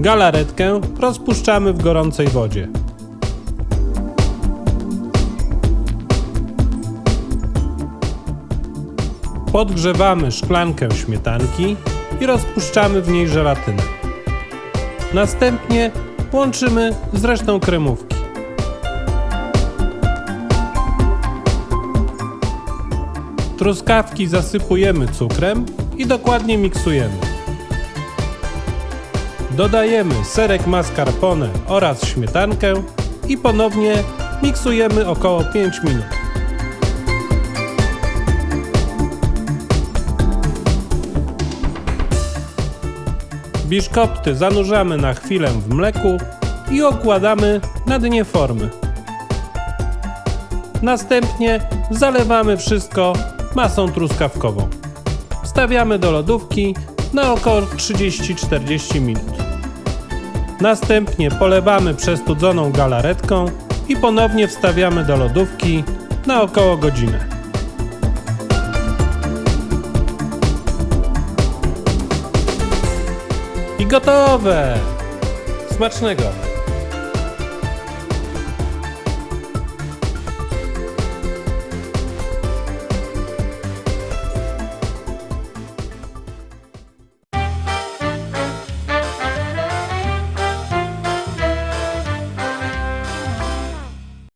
Galaretkę rozpuszczamy w gorącej wodzie. Podgrzewamy szklankę śmietanki i rozpuszczamy w niej żelatynę. Następnie łączymy z resztą kremówki. Truskawki zasypujemy cukrem i dokładnie miksujemy. Dodajemy serek mascarpone oraz śmietankę i ponownie miksujemy około 5 minut. Biszkopty zanurzamy na chwilę w mleku i okładamy na dnie formy. Następnie zalewamy wszystko masą truskawkową. Wstawiamy do lodówki na około 30-40 minut. Następnie polewamy przestudzoną galaretką i ponownie wstawiamy do lodówki na około godzinę. I gotowe! Smacznego!